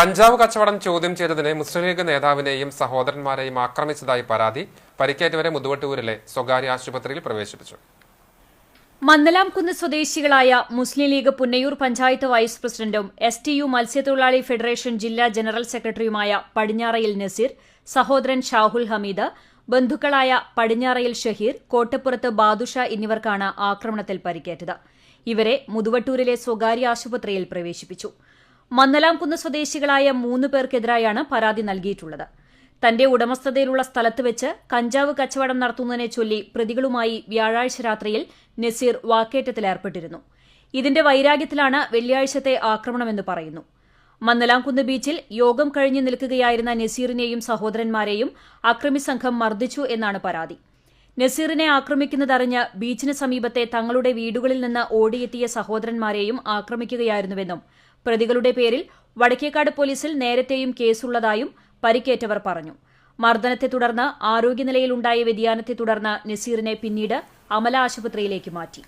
കഞ്ചാവ് കച്ചവടം ചോദ്യം ചെയ്തതിന് മുസ്ലിം ലീഗ് നേതാവിനെയും സഹോദരന്മാരെയും ആക്രമിച്ചതായി പരാതി പരിക്കേറ്റവരെ മുതുവട്ടൂരിലെ സ്വകാര്യ ആശുപത്രിയിൽ പ്രവേശിപ്പിച്ചു. മന്നലാംകുന്ന് സ്വദേശികളായ മുസ്ലിം ലീഗ് പുന്നയൂർ പഞ്ചായത്ത് വൈസ് പ്രസിഡന്റും എസ് ടി യു മത്സ്യത്തൊഴിലാളി ഫെഡറേഷൻ ജില്ലാ ജനറൽ സെക്രട്ടറിയുമായ പടിഞ്ഞാറയിൽ നസീർ സഹോദരൻ ഷാഹുൽ ഹമീദ് ബന്ധുക്കളായ പടിഞ്ഞാറയിൽ ഷഹീർ കോട്ടപ്പുറത്ത് ബാദുഷ എന്നിവർക്കാണ് ആക്രമണത്തിൽ പരിക്കേറ്റത്. ഇവരെ മുതുവട്ടൂരിലെ സ്വകാര്യ ആശുപത്രിയിൽ പ്രവേശിപ്പിച്ചു. മന്നലാംകുന്ന് സ്വദേശികളായ മൂന്ന് പേർക്കെതിരായാണ് പരാതി നൽകിയിട്ടുള്ളത്. തന്റെ ഉടമസ്ഥതയിലുള്ള സ്ഥലത്ത് വെച്ച് കഞ്ചാവ് കച്ചവടം നടത്തുന്നതിനെ ചൊല്ലി പ്രതികളുമായി വ്യാഴാഴ്ച രാത്രിയിൽ നസീർ വാക്കേറ്റത്തിലേർപ്പെട്ടിരുന്നു ഇതിന്റെ വൈരാഗ്യത്തിലാണ് വെള്ളിയാഴ്ചത്തെ ആക്രമണമെന്ന് പറയുന്നു. മന്നലാംകുന്ന് ബീച്ചിൽ യോഗം കഴിഞ്ഞു നിൽക്കുകയായിരുന്ന നസീറിനെയും സഹോദരന്മാരെയും അക്രമി സംഘം മർദ്ദിച്ചു എന്നാണ് പരാതി. നസീറിനെ ആക്രമിക്കുന്നതറിഞ്ഞ് ബീച്ചിന് സമീപത്തെ തങ്ങളുടെ വീടുകളിൽ നിന്ന് ഓടിയെത്തിയ സഹോദരന്മാരെയും ആക്രമിക്കുകയായിരുന്നുവെന്നും പ്രതികളുടെ പേരിൽ വടക്കേക്കാട് പോലീസിൽ നേരത്തെയും കേസുള്ളതായും പരിക്കേറ്റവർ പറഞ്ഞു. മർദ്ദനത്തെ തുടർന്ന് ആരോഗ്യനിലയിലുണ്ടായ വ്യതിയാനത്തെ തുടർന്ന് നസീറിനെ പിന്നീട് അമല ആശുപത്രിയിലേക്ക് മാറ്റി.